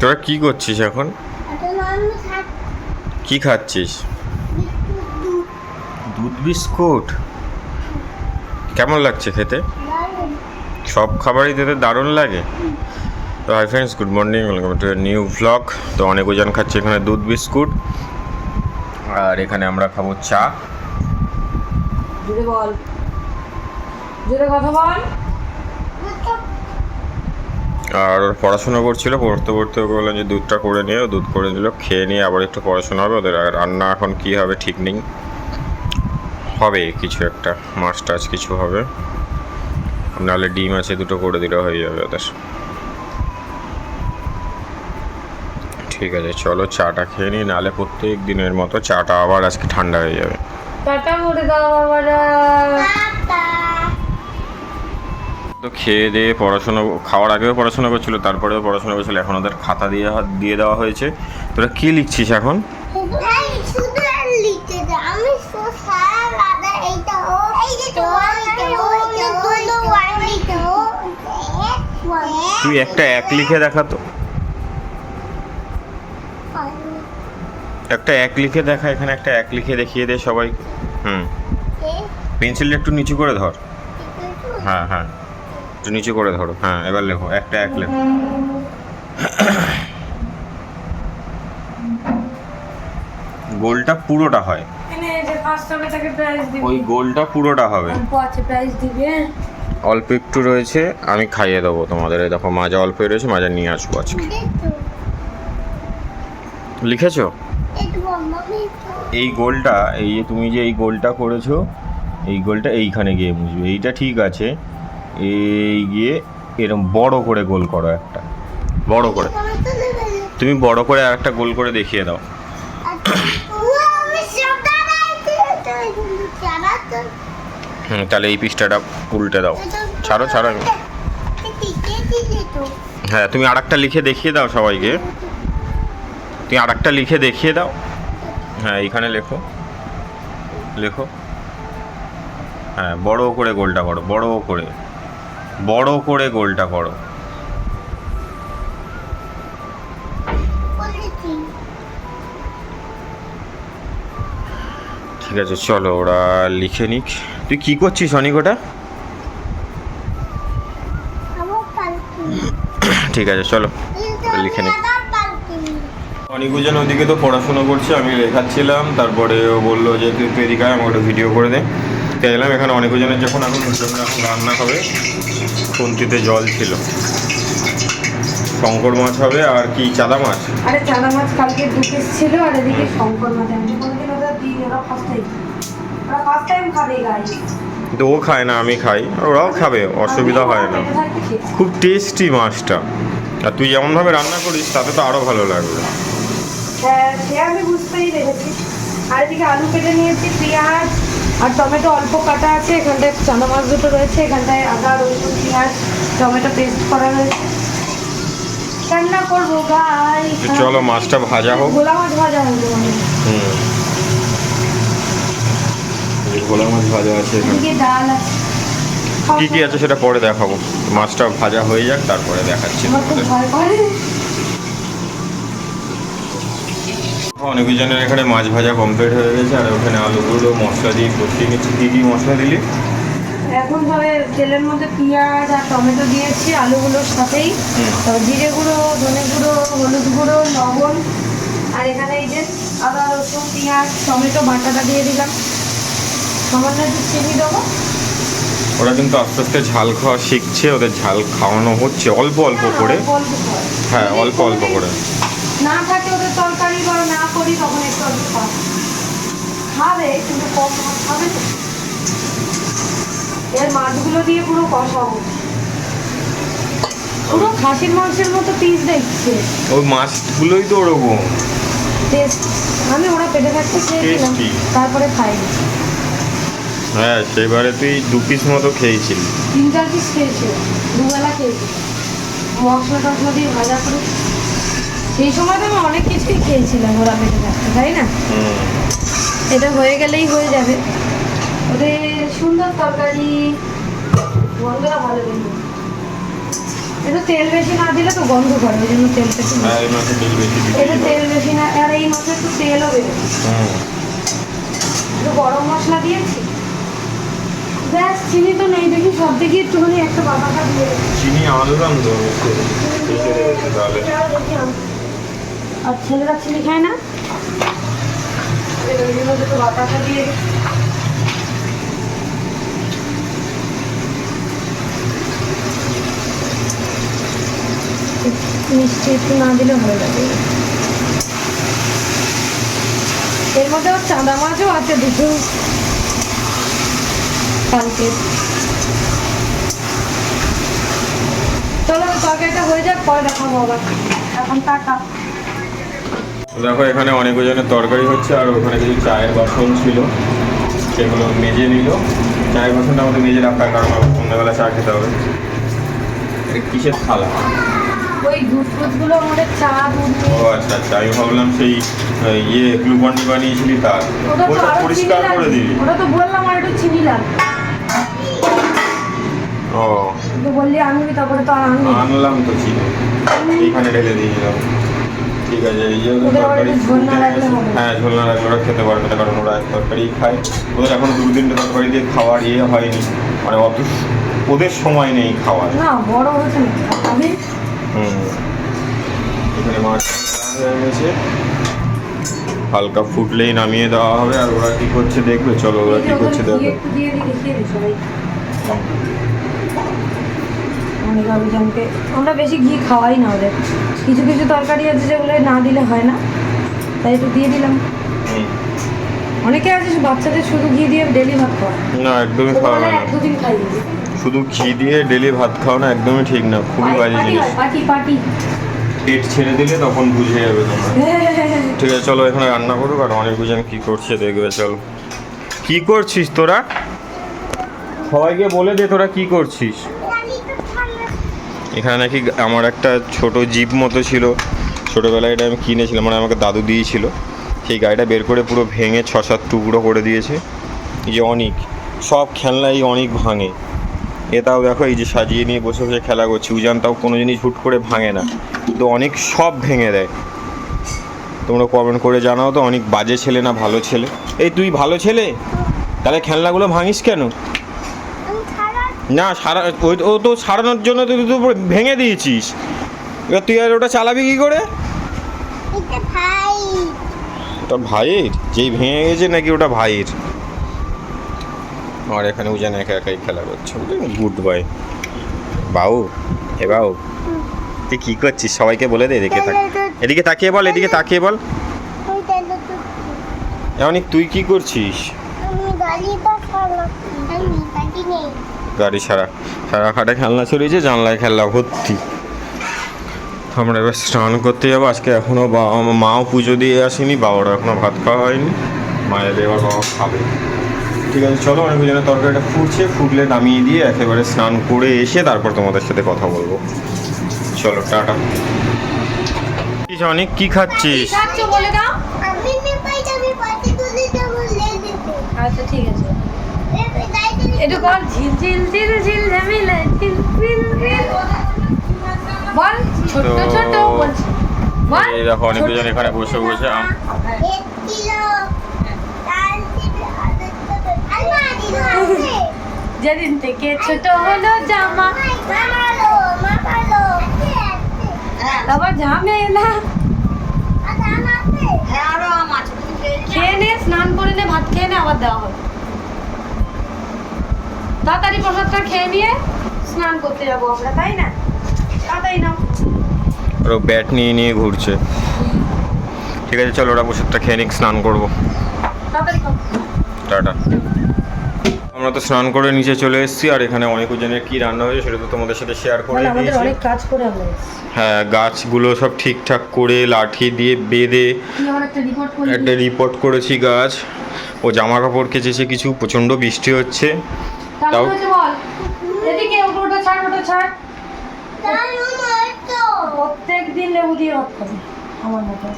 তোরা কি করছিস এখন? কি খাচ্ছিস? দুধ বিস্কুট। কেমন লাগছে খেতে? সব খাবারই খেতে দারুণ লাগে। তো hi friends good morning welcome to new vlog তো অনেক ওজন খাচ্ছে এখানে দুধ বিস্কুট। আর এখানে আমরা খাব চা। জোরে বল। জোরে কথা বল। আর ওর পড়াশোনা করছিল, পড়তে পড়তে ওকে বললাম যে দুধটা করে নিয়ে দুধ করে দিল খেয়ে নিয়ে আবার একটু পড়াশোনা হবে, ওদের আর রান্না এখন কি হবে ঠিক নেই। হবে কিছু একটা, মাছ টাছ কিছু হবে। নাহলে ডিম আছে দুটো করে দিলে হয়ে যাবে ওদের। ঠিক আছে, চলো চাটা খেয়ে নিই, নাহলে প্রত্যেক দিনের মতো চাটা আবার আজকে ঠান্ডা হয়ে যাবে। টাটা করে দাও বাবারা তো খেয়ে দিয়ে পড়াশোনা খাওয়ার আগেও পড়াশোনা করছিল তারপরেও পড়াশোনা করছিল এখন ওদের খাতা দিয়ে দিয়ে দেওয়া হয়েছে তোরা কী লিখছিস এখন তুই একটা এক লিখে দেখা তো একটা এক লিখে দেখা এখানে একটা এক লিখে দেখিয়ে দে সবাই। হুম। পেন্সিলটা একটু নিচু করে ধর। হ্যাঁ হ্যাঁ। একটু নিচু করে ধরো। হ্যাঁ এবার লেখো একটা এক লেখো। গোলটা পুরোটা হয়। ওই গোলটা পুরোটা হবে। অল্প আছে প্রাইস দিবি অল্প একটু রয়েছে আমি খাইয়ে দেবো তোমাদের। এই দেখো মাজা অল্প রয়েছে মাজা নিয়ে আসব আজকে। লিখেছো? এই গোলটা এই যে তুমি যে এই গোলটা করেছ এই গোলটা এইখানে গিয়ে মুছবে এইটা ঠিক আছে এই গিয়ে এরকম বড় করে গোল করো একটা বড় করে তুমি বড় করে একটা গোল করে দেখিয়ে দাও হুম তাহলে এই পিসটাটা উল্টে দাও ছাড়ো ছাড়ো হ্যাঁ তুমি আর একটা লিখে দেখিয়ে দাও সবাইকে তুমি আর একটা লিখে দেখিয়ে দাও। হ্যাঁ এইখানে লেখো। লেখো। হ্যাঁ বড় করে গোলটা করো বড় করে। বড় করে গোলটা করো। ঠিক আছে চলো ওরা লিখে নিক। তুই কি করছিস অনিক ওটা ঠিক আছে চলো লিখে নিক। অনিকুজন ওদিকে তো পড়াশোনা করছে আমি লেখাচ্ছিলাম তারপরে ও বলল যে তুই তুই এদিকে আমাকে একটা ভিডিও করে দে। তাই এলাম এখানে অনেকজনের যখন এখন দুজনের এখন রান্না হবে খুন্তিতে জল ছিল। শঙ্কর মাছ হবে আর কি চাদা মাছ? আরে চানা মাছ কালকে দু পিস ছিল আর এদিকে শঙ্কর মাছ। আমি কোনোদিন ওদের দিই ওরা ফার্স্ট টাইম ওরা ফার্স্ট টাইম খাবে গাই কিন্তু ও খায় না আমি খাই। ওরাও খাবে অসুবিধা হয় না। খুব টেস্টি মাছটা। আর তুই যেমনভাবে রান্না করিস তাতে তো আরও ভালো লাগবে। হ্যাঁ সে আমি বুঝতেই পেরেছি। আর এদিকে আলু কেটে নিয়েছি পেঁয়াজ আর টমেটো অল্প কাটা আছে এখানটায় চানা মাছ দুটো রয়েছে এখানটায় আদা রসুন পেঁয়াজ টমেটো পেস্ট করা রয়েছে। রান্না করব গাই চলো মাছটা ভাজা হোক। গোলা মাছ ভাজা হুম। ভোলা মাছ ভাজা আছে ডাল আছে। কি কি আছে সেটা পরে দেখাবো। মাছটা ভাজা হয়ে যাক তারপরে দেখাচ্ছি আমার খুব তোমাদের ভয় করে অনেকজনের এখানে মাছ ভাজা কমপ্লিট হয়ে গেছে আর ওখানে আলুগুলো মশলা দিয়ে কষিয়ে নিচ্ছি। কী কী মশলা দিলি? এখন ধরে তেলের মধ্যে পেঁয়াজ আর টমেটো দিয়েছি আলুগুলোর সাথেই। জিরে গুঁড়ো ধনে গুঁড়ো হলুদ গুঁড়ো লবণ। আর এখানে এই যে আদা রসুন পেঁয়াজ টমেটো বাটাটা দিয়ে দিলাম। সামান্য একটু চিনি দেবো। ওরা কিন্তু আস্তে আস্তে ঝাল খাওয়া শিখছে ওদের ঝাল খাওয়ানো হচ্ছে অল্প অল্প অল্প করে। হ্যাঁ অল্প অল্প করে। না থাকে ওদের তরকারি বা না করি তখন একটু অল্প খাওয়া। খাবে কিন্তু কম খাবে তো। এর মাছগুলো দিয়ে পুরো কষাবো। পুরো খাসির মাংসের মতো পিস দেখছে। ওই মাছগুলোই তো ওরকম। টেস্ট আমি ওরা পেটে থাকতে খেয়েছিলাম. তারপরে খাইনি। হ্যাঁ সেবারে তুই দু পিস মতো খেয়েছিলি। তিন চার পিস খেয়েছিল দুবেলা খেয়েছি। মশলা টশলা দিয়ে ভাজা করে সেই সময় তো আমি অনেক কিছুই খেয়েছিলাম ওরা পেটে থাকতে তাই না? এটা হয়ে গেলেই হয়ে যাবে। ওদের সুন্দর তরকারি গন্ধটা ভালো কিন্তু একটু তেল বেশি না দিলে তো গন্ধ করে ওই জন্য তেলটা একটু হ্যাঁ এই মাসে তেল বেশি দিতে তেল বেশি না আর এই মাছে একটু তেলও বেরোবে গরম মশলা দিয়েছি। ব্যাস চিনি তো নেই দেখি সব একটুখানি একটা বাদাটা দিয়ে। চিনি আনলাম তো আর ছেলেরা চিনি খায় না? মিষ্টি একটু না দিলে ভালো লাগে। এর মধ্যে আবার চাঁদা মাছও আছে দুটো। কালকে। চলো, তরকারিটা হয়ে যাক, পরে দেখাবো আবার। এখন টাকা দেখো এখানে অনেক ওজনের তরকারি হচ্ছে আর ওখানে কিছু চায়ের বাসন ছিল সেগুলো মেজে নিল। চায়ের বাসনটা আমাদের মেজে রাখার কারণ আবার সন্ধ্যাবেলা চা খেতে হবে। এটা কিসের থালা? ওই দুধ টুধগুলো আমাদের চা দুধ ও আচ্ছা আচ্ছা আমি ভাবলাম সেই ইয়ে গ্লুকন্ডি বানিয়েছিলি তার। ওটা পরিষ্কার করে দিবি ওটা তো বললাম আর একটু চিনি লাগবে। ও। তো বললি আনবি তারপরে তো আনলাম তো চিনি। এইখানে ঢেলে দিয়ে দিলাম। ঠিক আছে এই যে তরকারি। হ্যাঁ ঝোল না রাখলে ওরা খেতে পারবে না কারণ ওরা এক তরকারি খায়। ওদের এখন দু তিনটে তরকারি দিয়ে খাওয়ার ইয়ে হয়নি মানে অত ওদের সময় নেই খাওয়ার। না বড় হয়েছে আমি হুম। এখানে মাছ হয়ে গেছে। হালকা ফুটলেই নামিয়ে দেওয়া হবে আর ওরা কি করছে দেখবে চলো ওরা কি করছে ঘি অনেক অভিযানকে আমরা বেশি ঘি খাওয়াই না ওদের। কিছু কিছু তরকারি আছে যেগুলো না দিলে হয় না তাই একটু দিয়ে দিলাম। অনেকে আছে বাচ্চাদের শুধু ঘি দিয়ে ডেলি ভাত খাওয়ায়। না একদমই খাওয়াবে না। দুদিন খাই শুধু ঘি দিয়ে ডেলি ভাত খাওয়া না একদমই ঠিক না। খুবই বাজে জিনিস। পাটি পাটি পেট ছেড়ে দিলে তখন বুঝে যাবে তোমরা। ঠিক আছে চলো এখানে রান্না করুক আর অনেক বুঝেন কি করছে দেখবে চলো। কি করছিস তোরা? সবাইকে বলে দে তোরা কি করছিস। এখানে নাকি আমার একটা ছোট জিপ মতো ছিল। ছোটোবেলায় এটা আমি কিনেছিলাম মানে আমাকে দাদু দিয়েছিল। সেই গাড়িটা বের করে পুরো ভেঙে ছ সাত টুকরো করে দিয়েছে। এই যে অনেক, সব খেলনাই অনেক ভাঙে। এটাও দেখো, এই যে সাজিয়ে নিয়ে বসে বসে খেলা করছি। উজান তাও কোনো জিনিস হুট করে ভাঙে না। তো অনেক সব ভেঙে দেয়। তোমরা কমেন্ট করে জানাও তো, অনেক বাজে ছেলে না ভালো ছেলে? এই তুই ভালো ছেলে? তাহলে খেলনাগুলো ভাঙিস কেন? না সারা ও তো সারানোর জন্য তুই তো ভেঙে দিয়েছিস। এবার তুই আর ওটা চালাবি কী করে? ওটা ভাইয়ের। যেই ভেঙে গেছে নাকি ওটা ভাইয়ের? আর এখানে উজান একা একাই খেলা করছে। Good boy. বাউ হে বাউ। তুই কী করছিস? সবাইকে বলে দে এদিকে তাক এদিকে তাকিয়ে বল এদিকে তাকিয়ে বল। অনেক তুই কি করছিস? গাড়ি সারা সারা খাটে খেলনা ছড়িয়েছে জানলায় খেলনা ভর্তি। আমরা এবার স্নান করতে যাব। আজকে এখনও বাবা মাও পুজো দিয়ে আসেনি বাবারও এখনও ভাত খাওয়া হয়নি। মায়ের এবার বাবা খাবে। ঠিক আছে চলো অনেক জনের তরকারিটা ফুটছে। ফুটলে নামিয়ে দিয়ে একেবারে স্নান করে এসে তারপর তোমাদের সাথে কথা বলব। চলো টাটা। অনেক কি খাচ্ছিস? আচ্ছা ঠিক আছে। একটু বল ঝিল ঝিল ঝিল ঝিল ঝামিলা ঝিল ঝিল ঝিল। বল ছোট ছোট বলছি। বল এই দেখো অনেক জন এখানে বসে বসে আম যেদিন থেকে ছোট হলো জামা। তারপর ঝামেলা। হ্যাঁ খেয়ে নে স্নান করে নে ভাত খেয়ে নে আবার দেওয়া হবে। তাড়াতাড়ি প্রসাদটা খেয়ে নিয়ে স্নান করতে যাব আমরা তাই না? তাড়াতাড়ি নাও। ওরা ব্যাট নিয়ে নিয়ে ঘুরছে। ঠিক আছে চলো ওরা প্রসাদটা খেয়ে নিক স্নান করব। টাটা। আমরা তো স্নান করে নিচে চলে এসেছি আর এখানে অনেক জনের কি রান্না হয়েছে সেটা তো তোমাদের সাথে শেয়ার করে দিয়েছি। অনেক কাজ করে আমরা হ্যাঁ গাছগুলো সব ঠিকঠাক করে লাঠি দিয়ে বেঁধে একটা রিপোর্ট একটা রিপোর্ট করেছি গাছ। ও জামা কাপড় কেচেছে কিছু প্রচণ্ড বৃষ্টি হচ্ছে। কেমন হয়েছে বল এদিকে ওটা ছাড় ওটা ছাড়। প্রত্যেক দিন লেবু দিয়ে ভাত খাবি আমার মতো।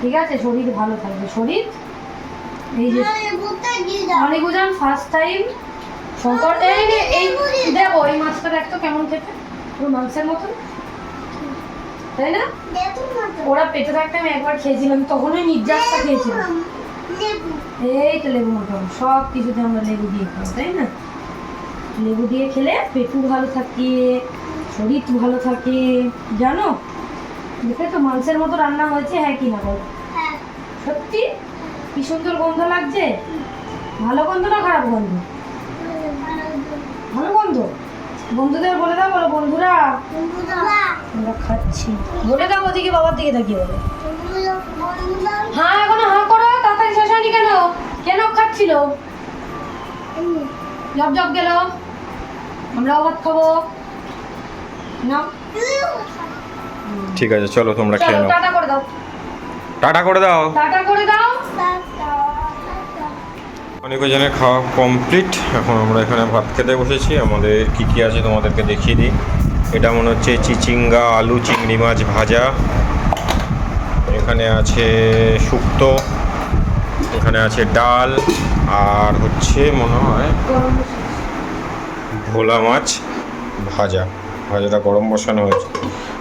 ঠিক আছে শরীর ভালো থাকবে। শরীর এই যে দিয়ে ফার্স্ট টাইম শঙ্কর এই এই দেখো এই মাছটা দেখতো কেমন খেতে। পুরো মাংসের মতন। তাই না? দেখো না তো। ওরা পেটে থাকতে আমি একবার খেয়েছিলাম তখন ওই নির্যাসটা খেয়েছিলাম। এই তো লেবু মটন সব কিছুতে আমরা লেবু দিয়ে খাই তাই না? লেবু দিয়ে খেলে পেটু ভালো থাকে শরীর ভালো থাকে জানো? দেখে তো মাংসের মতো রান্না হয়েছে হ্যাঁ কি না বলো? হ্যাঁ। সত্যি? কি সুন্দর গন্ধ লাগছে? ভালো গন্ধ না খারাপ গন্ধ? ভালো গন্ধ? বন্ধুদের বলে দাও বলো বন্ধুরা। আমরা খাচ্ছি। বলে দাও ওদিকে বাবার দিকে তাকিয়ে বলো। হ্যাঁ এখনও হয়নি কেন? কেন খাচ্ছিল? জব জব গেল। আমরা ভাত খাব। না? ঠিক আছে চলো তোমরা খেয়ে নাও। টাটা করে দাও। টাটা করে দাও। টাটা করে দাও। অনেকজনের খাওয়া কমপ্লিট এখন আমরা এখানে ভাত খেতে বসেছি। আমাদের কি কি আছে তোমাদেরকে দেখিয়ে দিই। এটা মনে হচ্ছে চিচিঙ্গা আলু চিংড়ি মাছ ভাজা। এখানে আছে শুক্তো। এখানে আছে ডাল আর হচ্ছে মনে হয় ভোলা মাছ ভাজা ভাজাটা গরম বসানো হয়েছে।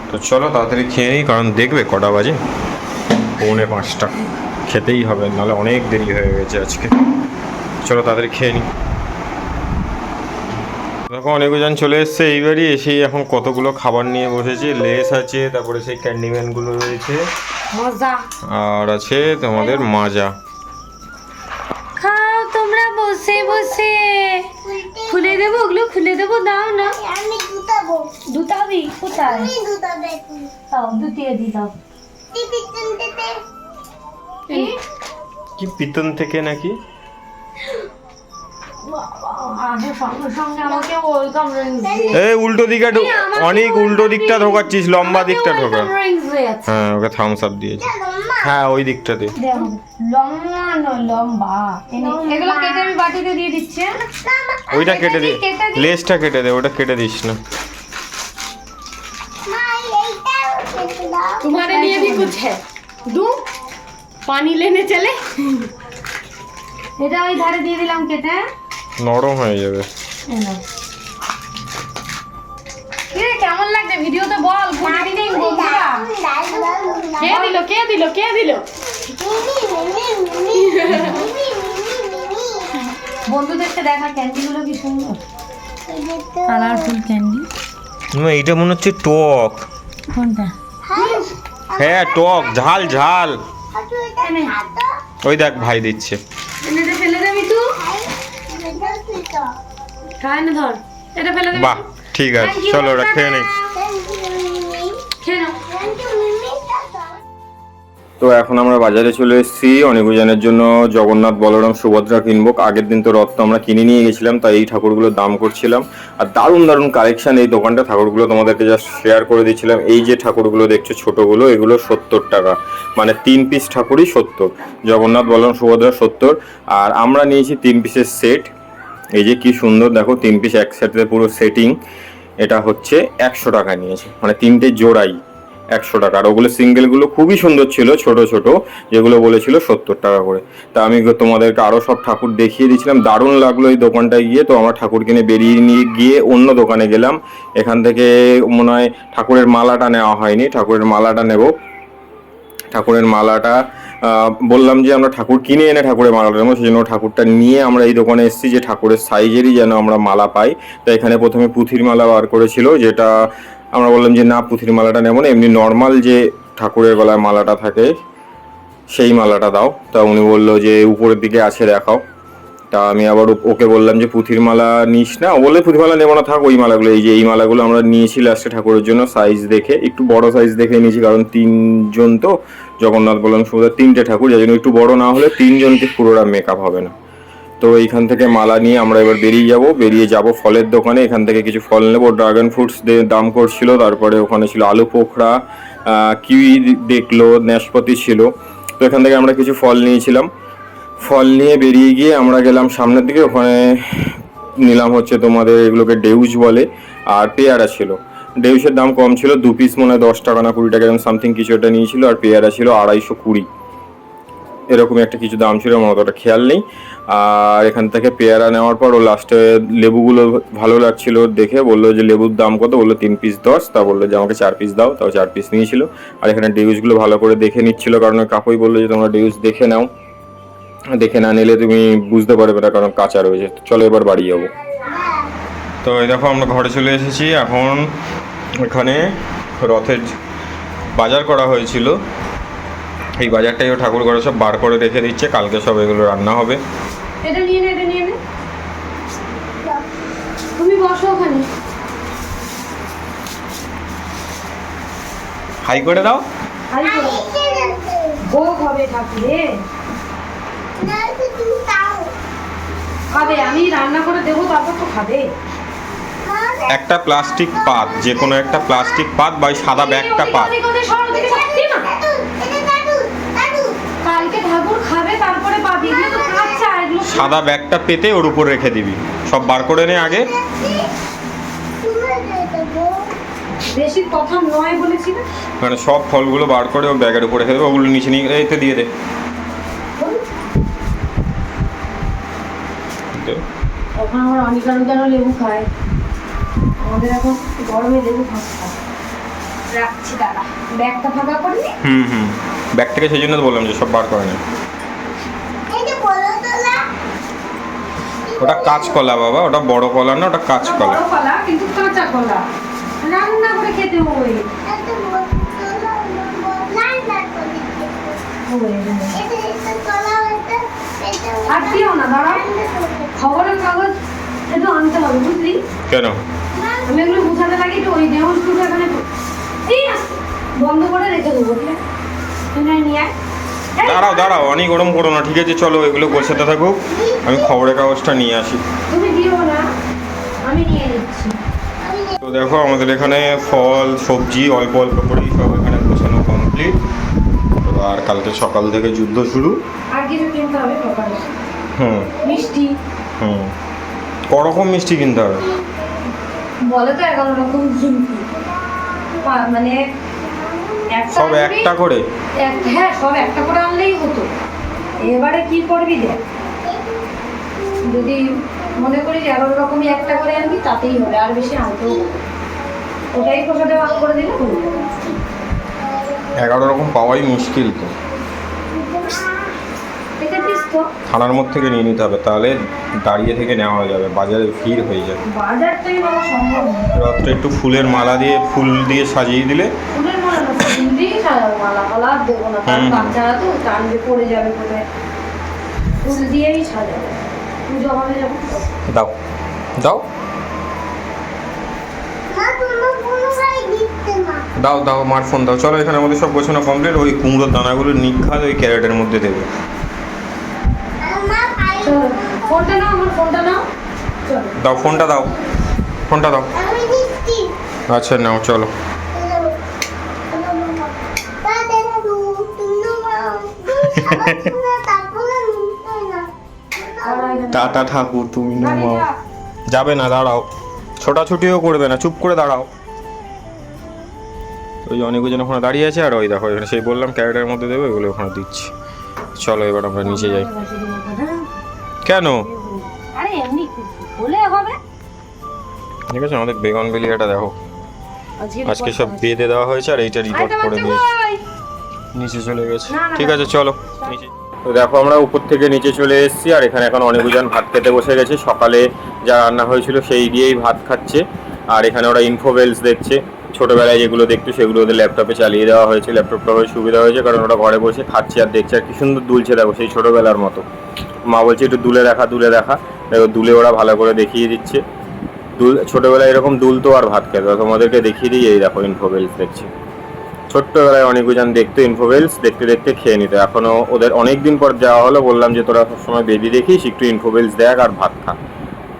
তো চলো তাড়াতাড়ি খেয়ে নিই কারণ দেখবে কটা বাজে পৌনে পাঁচটা। খেতেই হবে নাহলে অনেক দেরি হয়ে গেছে আজকে। চলো তাড়াতাড়ি খেয়ে নিই। দেখো অনেকজন চলে এসছে এইবারই এসেই এখন কতগুলো খাবার নিয়ে বসেছে। লেস আছে তারপরে সেই ক্যান্ডিম্যানগুলো রয়েছে। আর আছে তোমাদের মাজা। বসে। খুলে দেবো ওগুলো? খুলে দেবো? দাও না। আমি দুটাবো দুটাবি কোথায়? আমি দুটাবে দাও দুটিয়ে দি। দাও? কি পিতন থেকে নাকি? এই উল্টো দিকে ঢো- এই আমাকে অনেক উল্টো দিকটা ঢোকাচ্ছিস লম্বা দিকটা ঢোকা ওয়েলকাম রিংস দিয়েছে হ্যাঁ ওকে থামস আপ দিয়েছে লম্বা হ্যাঁ ওই দিকটাতে দেখো লম্বা নয় লম্বা এনে এগুলো কেটে আমি বাটিতে দিয়ে দিচ্ছি হ্যাঁ? ওইটা কেটে দে কেটে দিই। লেজটা কেটে দে ওটা কেটে দিস না মা এইটাও কেটে দাও तुम्हारे लिए भी कुछ है दूं पानी लेने चले এটা ওই ধারে দিয়ে দিলাম কেটে হ্যাঁ? নরম হয়ে যাবে। এই নাও। কি রে, কেমন লাগছে? ভিডিওতে বল কে দিল কে দিল কে দিল? বন্ধুদেরকে দেখা ক্যান্ডিগুলো কি সুন্দর? Colourful candy. এইটা মনে হচ্ছে টক। কোনটা? হ্যাঁ টক ঝাল ঝাল। ওই দেখ ভাই দিচ্ছে। ফেলে দেবি তুই খায় না ধর? এটা ফেলে বাহ ঠিক আছে চলো ওটা খেয়ে নেই। খেয়ে নাও। তো এখন আমরা বাজারে চলে এসেছি। অনেকজনের জন্য জগন্নাথ, বলরাম, সুভদ্রা কিনবো। আগের দিন তো রথ তো আমরা কিনে নিয়ে গেছিলাম, তাই এই ঠাকুরগুলোর দাম করছিলাম। আর দারুণ দারুণ কালেকশন এই দোকানটা। ঠাকুরগুলো তোমাদেরকে জাস্ট শেয়ার করে দিয়েছিলাম। এই যে ঠাকুরগুলো দেখছ ছোটোগুলো, এগুলো সত্তর টাকা। মানে তিন পিস ঠাকুরই সত্তর। জগন্নাথ, বলরাম, সুভদ্রা সত্তর। আর আমরা নিয়েছি তিন পিসের সেট এই যে কি সুন্দর, দেখো তিন পিস একসাথে পুরো সেটিং এটা হচ্ছে একশো টাকা নিয়েছে। মানে তিনটে জোড়াই। একশো টাকা। আর ওগুলো সিঙ্গেলগুলো খুবই সুন্দর ছিল, ছোট ছোট, যেগুলো বলেছিল সত্তর টাকা করে। তা আমি তোমাদেরকে আরও সব ঠাকুর দেখিয়ে দিয়েছিলাম। দারুণ লাগল এই দোকানটায় গিয়ে। তো আমরা ঠাকুর কিনে বেরিয়ে নিয়ে গিয়ে অন্য দোকানে গেলাম। এখান থেকে মনে হয় ঠাকুরের মালাটা নেওয়া হয়নি। ঠাকুরের মালাটা নেব। ঠাকুরের মালাটা বললাম যে আমরা ঠাকুর কিনে এনে ঠাকুরের মালাটা নেব। সেই জন্য ঠাকুরটা নিয়ে আমরা এই দোকানে এসেছি যে ঠাকুরের সাইজেরই যেন আমরা মালা পাই। তো এখানে প্রথমে পুঁথির মালা বার করেছিল, যেটা আমরা বললাম যে, না, পুঁথির মালাটা নেব না। এমনি নর্মাল যে ঠাকুরের গলায় মালাটা থাকে, সেই মালাটা দাও। তা উনি বলল যে, উপরের দিকে আছে, দেখাও। তা আমি আবার ওকে বললাম যে, পুঁথির মালা নিস না? ও বললে, পুঁথির মালা নেব না, থাক, ওই মালাগুলো, এই যে, এই মালাগুলো আমরা নিয়েছি লাস্টে ঠাকুরের জন্য সাইজ দেখে, একটু বড় সাইজ দেখে নিয়েছি, কারণ তিনজন তো জগন্নাথ বললাম সুবিধা তিনটে ঠাকুর, যার জন্য একটু বড় না হলে তিনজনকে পুরোটা মেকআপ হবে না। তো এইখান থেকে মালা নিয়ে আমরা এবার বেরিয়ে যাব। বেরিয়ে যাব ফলের দোকানে। এখান থেকে কিছু ফল নেব। ড্রাগন ফ্রুটস দাম করছিল। তারপরে ওখানে ছিল আলু পোখরা কিউই দেখল নাশপাতি ছিল। তো এখান থেকে আমরা কিছু ফল নিয়েছিলাম। ফল নিয়ে বেরিয়ে গিয়ে আমরা গেলাম সামনের দিকে। ওখানে নিলাম হচ্ছে তোমাদের এগুলোকে ডেউজ বলে, আর পেয়ারা ছিল। ডেউসের দাম কম ছিল, দু পিস মনে হয় দশ টাকা না কুড়ি টাকা এরকম সামথিং কিছু একটা নিয়েছিল, আর পেয়ারা ছিল আড়াইশো কুড়ি। এরকমই একটা কিছু দাম ছিল, আমার অতটা খেয়াল নেই। আর এখান থেকে পেয়ারা নেওয়ার পর ও লাস্টে লেবুগুলো ভালো লাগছিল দেখে, বলল যে লেবুর দাম কত? বলল তিন পিস দশ। তা বলল যে আমাকে চার পিস দাও। তাও চার পিস নিয়েছিল। আর এখানে ডিউসগুলো ভালো করে দেখে নিচ্ছিল, কারণ কাকুই বলল যে তোমরা ডিউস দেখে নাও। দেখে না নিলে তুমি বুঝতে পারবে না, কারণ কাঁচা রয়েছে। চলো এবার বাড়ি যাব। তো এই দেখো, আমরা ঘরে চলে এসেছি। এখন এখানে রথের বাজার করা হয়েছিল। এই বাজারটাই ও ঠাকুর ঘরে সব বার করে রেখে দিচ্ছে। কালকে সব এগুলো রান্না হবে। এটা নিয়ে নে এটা নিয়ে নে। তুমি বসো ওখানে। হাই করে দাও। হাই করো ভোগ হবে ঠাকুরে। খাবে আমি রান্না করে দেবো তারপর তো খাবে। একটা প্লাস্টিক পাত যে কোনো একটা প্লাস্টিক পাত বা সাদা ব্যাগটা পাত ওদিকে ওদিকে সর, ওদিকে সর, দে না। কালকে ঠাকুর খাবে তারপরে পাবি এগুলো তো কাঁচা এগুলো সাদা ব্যাগটা পেতে ওর উপর রেখে দিবি। সব বার করে নে আগে। বেশি কথা নয় বলেছি না মানে সব ফলগুলো বার করে ও ব্যাগের উপর রেখে দেবে। ওগুলো নিচে নিয়ে এইতে দিয়ে দে। দে। এখন আমার অনেক কেন লেবু খায় আমাদের এখন গরমে লেবু খাচ্ছে রাখছি দাদা। ব্যাগটা ফাঁকা করবি হুম হুম। ব্যাগ থেকে সেই জন্য তো বললাম যে সব বার করে নে। ওটা কাঁচকলা বাবা। ওটা বড় কলা না ওটা কাঁচকলা বড় কলা কিন্তু কাঁচা কলা। রান্না করে খেতে হয় আর দিও না দাঁড়াও। খবরের কাগজ একটু আনতে হবে বুঝলি? কেন? আমি এগুলো গুছাতে লাগি তো ওই দেহ এখানে এই বন্ধ করে রেখে দেবো ঠিক আছে? নিয়ে দাঁড়াও দাঁড়াও অনেক গরম করো না ঠিক আছে চলো এগুলো গোছাতে থাকুক। আমি খবরের কাগজটা নিয়ে আসি। তো দেখো আমাদের এখানে ফল সবজি অল্প অল্প করেই সব এখানে গোছানো কমপ্লিট আর কালকে সকাল থেকে যুদ্ধ শুরু। কিনতে হবে হুম। মিষ্টি। হুম। করকম মিষ্টি কিনতে হবে। বলে তো এগারো রকম মানে সব একটা করে? হ্যাঁ সব একটা করে আনলেই হতো। এবারে কি করবি দেখ। যদি মনে করি যে এগারো রকমই একটা করে আনবি তাতেই হবে আর বেশি আনতেও ওটাই প্রসাদে ভাগ করে দিলে হয়ে যাবে। এগারো রকম পাওয়াই মুশকিল তো। থানার মধ্যে থেকে নিয়ে নিতে হবে তাহলে দাঁড়িয়ে থেকে নেওয়া যাবে বাজারে ভিড় হয়ে যাবে। রাত্রে একটু ফুলের মালা দিয়ে ফুল দিয়ে সাজিয়ে দিলে ফুলের মালা না ফুল দিয়েই সাজাবো যখন দাও। দাও। দাও দাও, মার ফোন দাও। চলো এখানে আমাদের সব গোছানো কমপ্লিট ওই কুমড়োর দানাগুলো নিখাত ওই ক্যারেটের মধ্যে দেবে। দাও ফোনটা দাও। ফোনটা দাও। আচ্ছা নাও, চলো। টাটা ঠাকুর তুমি যা। যাবে না দাঁড়াও। ছোটাছুটিও করবে না চুপ করে দাঁড়াও। ওই অনেকজন ওখানে দাঁড়িয়ে আছে আর ওই দেখো এখানে সেই বললাম ক্যারেটের মধ্যে দেবে ওগুলো ওখানে দিচ্ছি। চলো এবার আমরা নিচে যাই। কেন? ঠিক আছে আমাদের বেগন বেলিয়াটা দেখো। আজকে সব বেঁধে দেওয়া হয়েছে আর এইটা রিপোর্ট করে দিয়েছে নিচে চলে গেছে। ঠিক আছে চলো। নিচে। তো দেখো আমরা উপর থেকে নিচে চলে এসেছি আর এখানে এখন অনেকজন ভাত খেতে বসে গেছে। সকালে যা রান্না হয়েছিল সেই দিয়েই ভাত খাচ্ছে। আর এখানে ওরা ইনফোবেলস দেখছে। ছোটোবেলায় যেগুলো দেখতো সেগুলো ওদের ল্যাপটপে চালিয়ে দেওয়া হয়েছে। ল্যাপটপটা হয়ে সুবিধা হয়েছে কারণ ওরা ঘরে বসে খাচ্ছে আর দেখছে। আর কি সুন্দর দুলছে দেখো সেই ছোটোবেলার মতো। মা বলছে একটু দুলে দেখা দুলে দেখা। দেখো দুলে ওরা ভালো করে দেখিয়ে দিচ্ছে। দুল ছোটোবেলায় এরকম দুলতো আর ভাত খেত তোমাদেরকে দেখিয়ে দিই এই দেখো ইনফোবেলস দেখছে। ছোট্টবেলায় অনেকজন দেখতো ইনফোবেলস দেখতে দেখতে খেয়ে নিত। এখনও ওদের অনেক দিন পর যাওয়া হলো, বললাম যে তোরা সবসময় বেবি দেখিস, একটু ইনফোবেলস দেখ আর ভাত খা।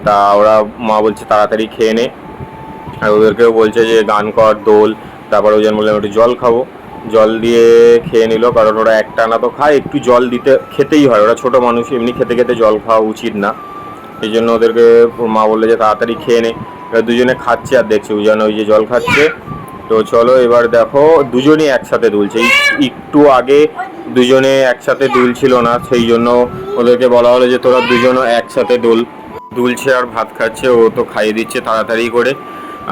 তা ওরা, মা বলছে তাড়াতাড়ি খেয়ে নে। আর ওদেরকেও বলছে যে গান কর, দোল, তারপর ওই জন্য বললাম একটু জল খাব। জল দিয়ে খেয়ে নিল, কারণ ওরা একটানা তো খায়, একটু জল দিতে, খেতেই হয়। ওরা ছোট মানুষ, এমনি খেতে খেতে জল খাওয়া উচিত না। এই জন্য ওদেরকে মা বললে যে তাড়াতাড়ি খেয়ে নে। দুজনে খাচ্ছে আর দেখছে, ওই জন্য ওই যে জল খাচ্ছে। তো চলো এবার দেখো, দুজনই একসাথে দুলছে। একটু আগে দুজনে একসাথে দুলছিল না, সেই জন্য ওদেরকে বলা হলো যে তোরা দুজনও একসাথে দোল। দুলছে আর ভাত খাচ্ছে, ও তো খাইয়ে দিচ্ছে তাড়াতাড়ি করে।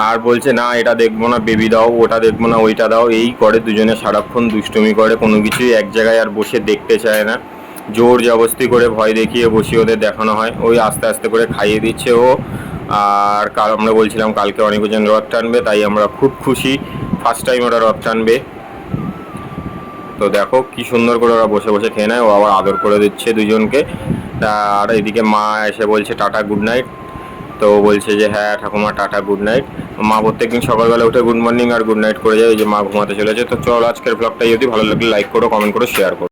আর বলছে, না, এটা দেখব না, বেবি দাও, ওটা দেখব না, ওইটা দাও। এই করে দুজনে সারাক্ষণ দুষ্টুমি করে, কোনো কিছুই এক জায়গায় আর বসে দেখতে চায় না। জোর জবস্তি করে ভয় দেখিয়ে বসিয়ে ওদের দেখানো হয়। ওই আস্তে আস্তে করে খাইয়ে দিচ্ছে ও। আর কাল আমরা বলছিলাম কালকে অনেক জন রথ টানবে, তাই আমরা খুব খুশি। ফার্স্ট টাইম ওরা রথ টানবে। তো দেখো কি সুন্দর করে ওরা বসে বসে খেয়ে নেয়। ও আবার আদর করে দিচ্ছে দুজনকে। আর এদিকে মা এসে বলছে, টাটা গুড নাইট তো বলছে যে হ্যাঁ ঠাকুমা, টাটা গুড নাইট মা প্রত্যেকদিন সকালবেলা উঠে গুড মর্নিং আর গুড নাইট করে যায়। ওই যে মা ঘুমাতে চলেছে। তো চলো আজকের ব্লগটা যদি ভালো লাগলে লাইক করো কমেন্ট করো শেয়ার করো।